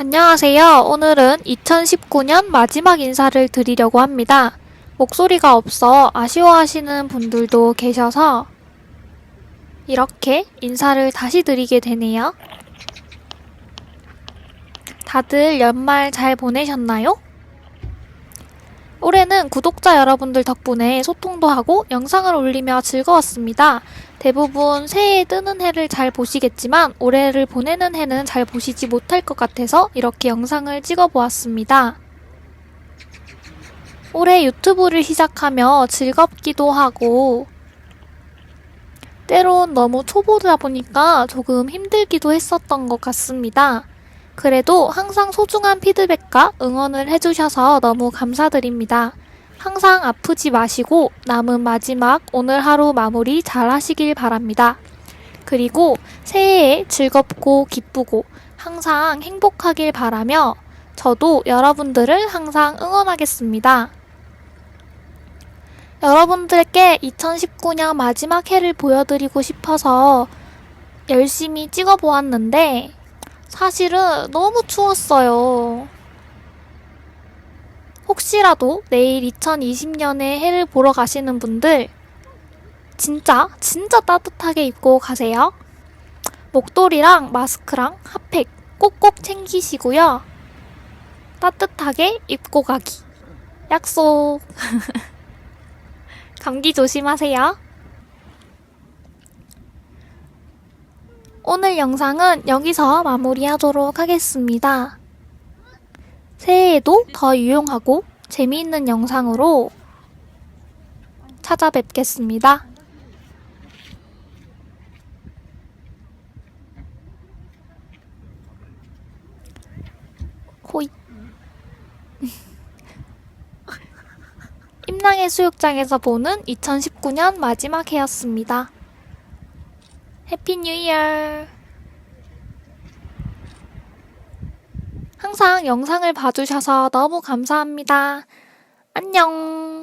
안녕하세요. 오늘은 2019년 마지막 인사를 드리려고 합니다. 목소리가 없어 아쉬워하시는 분들도 계셔서 이렇게 인사를 다시 드리게 되네요. 다들 연말 잘 보내셨나요? 올해는 구독자 여러분들 덕분에 소통도 하고 영상을 올리며 즐거웠습니다. 대부분 새해에 뜨는 해를 잘 보시겠지만 올해를 보내는 해는 잘 보시지 못할 것 같아서 이렇게 영상을 찍어 보았습니다. 올해 유튜브를 시작하며 즐겁기도 하고 때론 너무 초보다 보니까 조금 힘들기도 했었던 것 같습니다. 그래도 항상 소중한 피드백과 응원을 해주셔서 너무 감사드립니다. 항상 아프지 마시고 남은 마지막 오늘 하루 마무리 잘 하시길 바랍니다. 그리고 새해에 즐겁고 기쁘고 항상 행복하길 바라며 저도 여러분들을 항상 응원하겠습니다. 여러분들께 2019년 마지막 해를 보여드리고 싶어서 열심히 찍어보았는데 사실은 너무 추웠어요. 혹시라도 내일 2020년에 해를 보러 가시는 분들 진짜 진짜 따뜻하게 입고 가세요. 목도리랑 마스크랑 핫팩 꼭꼭 챙기시고요. 따뜻하게 입고 가기. 약속. 감기 조심하세요. 오늘 영상은 여기서 마무리하도록 하겠습니다. 새해에도 더 유용하고 재미있는 영상으로 찾아뵙겠습니다. 호이. 임랑해 수욕장에서 보는 2019년 마지막 해였습니다. 해피 뉴 이어! 항상 영상을 봐주셔서 너무 감사합니다. 안녕!